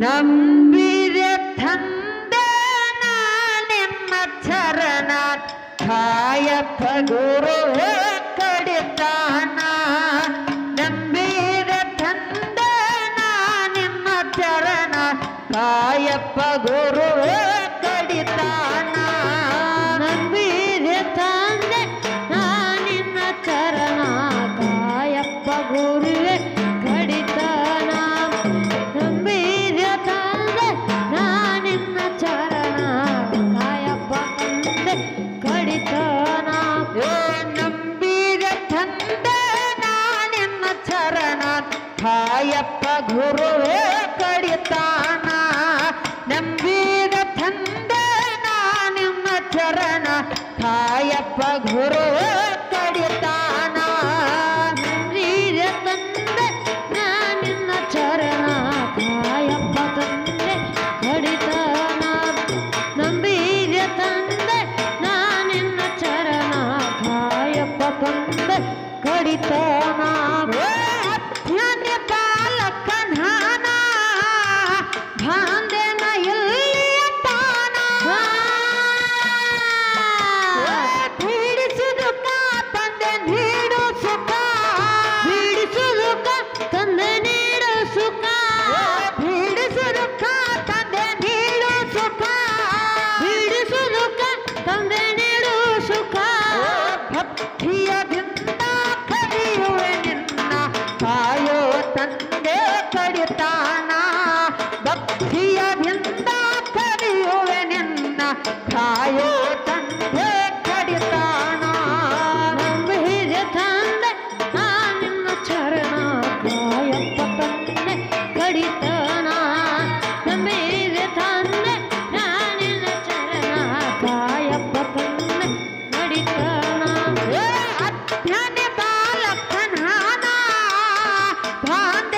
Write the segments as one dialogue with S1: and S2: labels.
S1: नम्बिरथम्। ಅಪ್ಪ ಗುರುವೇ ಕಡಿತಾನ, ನಂಬಿದ ತಂದೆ
S2: ಚಂದ ನಿಮ್ಮ ಚರಣ, ತಾಯಪ್ಪ ಗುರುವೇ ಕಡಿತಾನ, ನಂಬಿದ ತಂದೆ ನಿನ್ನ
S1: ಚರಣ, ತಾಯಪ್ಪ ತಂದೆ ಕಡಿತಾನ, ನಂಬಿದ ತಂದೆ
S2: ನಿನ್ನ
S1: ಚರಣ, ತಾಯಪ್ಪ ತಂದೆ ಕಡಿತಾನ.
S3: ভান্ড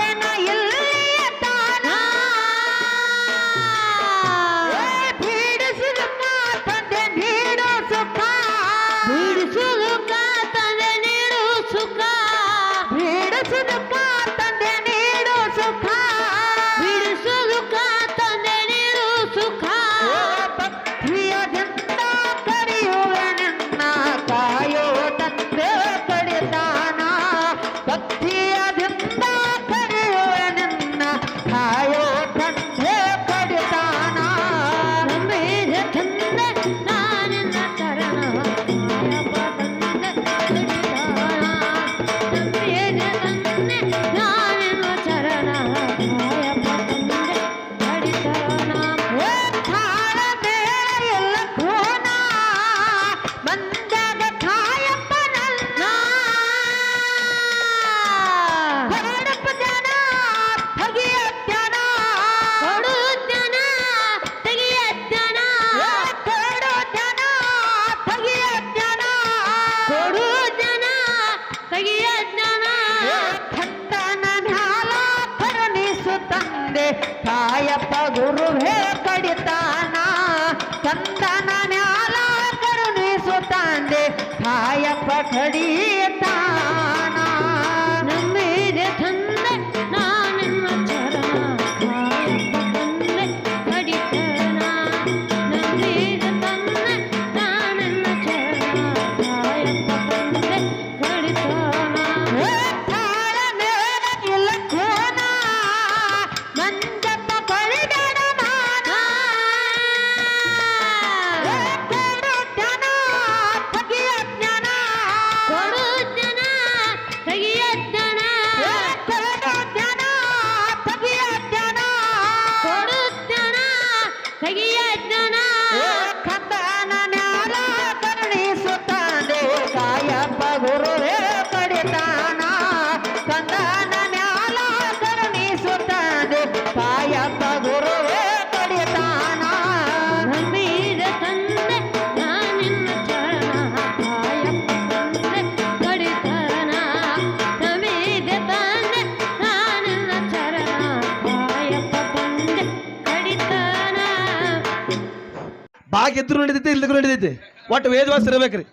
S3: ಬಾಗಿದ್ರು ನಡೀತೈತಿ ಇಲ್ದಿಗೂ ನಡೀತೈತಿ ಒಟ್ಟು ವೇದವಾಸ ಇರಬೇಕ್ರಿ.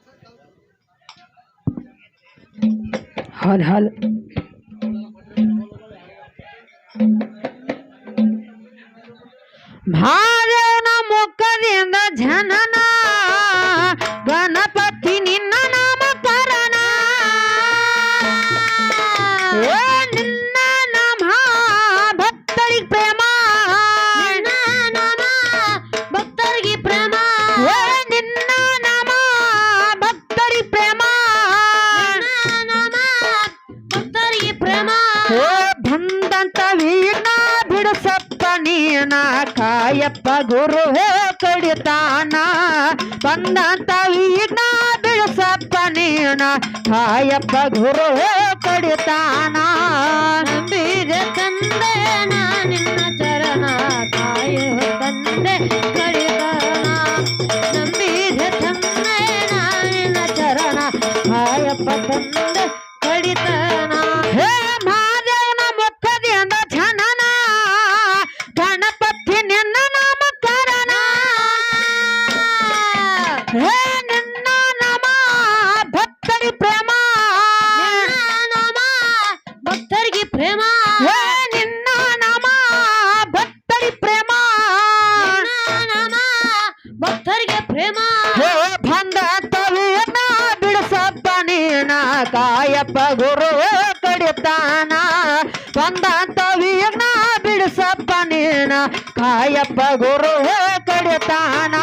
S1: ಹಾಲು ಹಾಲು. ಭಾರನ ಮುಖದಿಂದ ಜನನ, ಗಣಪತಿ ನಿನ್ನ ನಾಮ ಪರಣ ಗುರುವೇ ಕಡಿತಾನ ಬಂದಂತ ವೀಣ ಬಿಳಸಪ್ಪ ನೀಣ ಹಾಯಪ್ಪ ಗುರುವೇ ಕಡಿತಾನ
S3: ಬೀರ ತಂದೆ ನಾ ನಿನ್ನ ಚರಣ ತಾಯಿ ತಂದೆ ಕಡಿತಾನ ನಂಬೀರ ತಂದೆ ನಾ ನಿನ್ನ ಚರಣ ಹಾಯಪ್ಪ ತಂದೆ ಕಡಿತಾನ
S1: ಒಬ್ಬ ಗುರು ಕಡಿತಾನ ಬಂದಂತ ವೀರ್ಣ ಬಿಡಿಸಪ್ಪ ನೀನ. ಕಾಯಪ್ಪ ಗುರು ಕಡಿತಾನ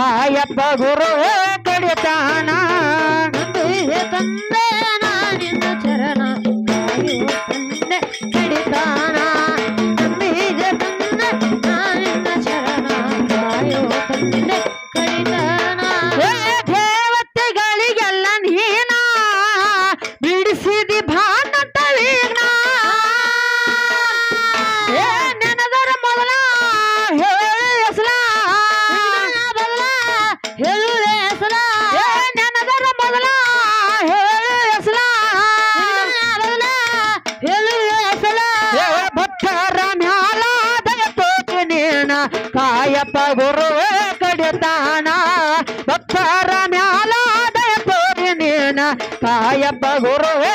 S3: ಕಾಯಪ್ಪ
S1: ಗುರು ಗುರುವೇ ಕಡಿತಾನ ಭಕ್ತರ ಮ್ಯಾಲಾದ ತೋರಿ ನೀನ ಕಾಯಪ್ಪ ಗುರುವೇ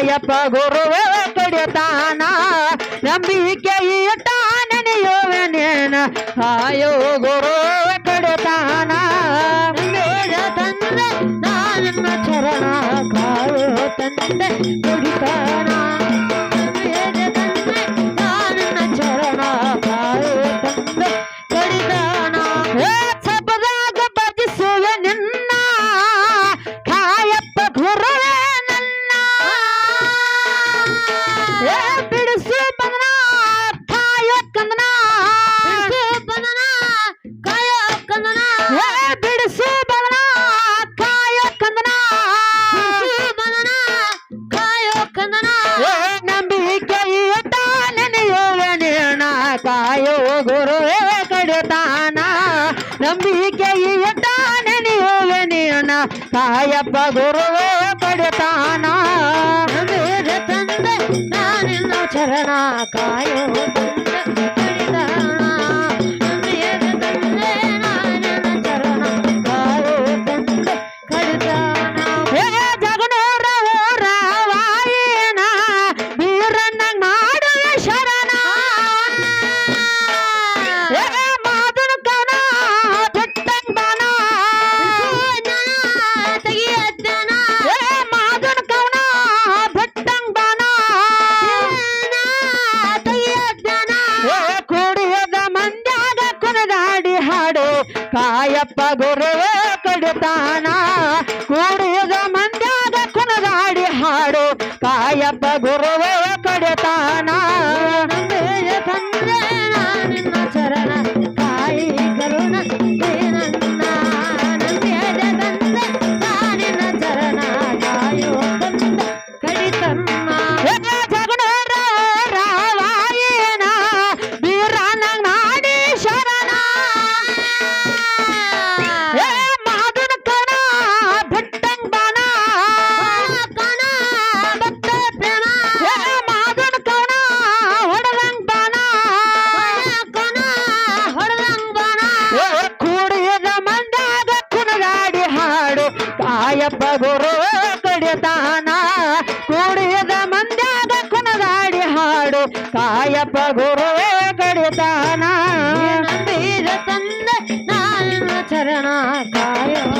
S1: ರಾಯಪ್ಪ ಗುರುವೇ ಕಡಿತಾನ, ನಂಬಿಕೆ ಇಟ್ಟಾನ ನಿಯೋವನೇನ ಆಯೋ ಗುರುವೇ ಕಡಿತಾನ
S3: ತಂದೆ, ನಾನನ್ನ ಚರಣ ಕಾಯೋ ತಂದೆ ಕುಡಿತಾನ.
S1: ತಾಯಪ್ಪ ಗುರುವೇ
S3: ಪಡೆತಾನ. ತಂದೆ ನಾನಿನ್ನ ಚರಣ
S1: ಕಾಯಪ್ಪ ಗುರುವ ಕಡಿತಾನ. ಗುರುವ ಕಡಿತಾನ.
S3: ನಂಬಿದ ತಂದೆ ನಾಲಿನ ಚರಣ ಕಾಯೋ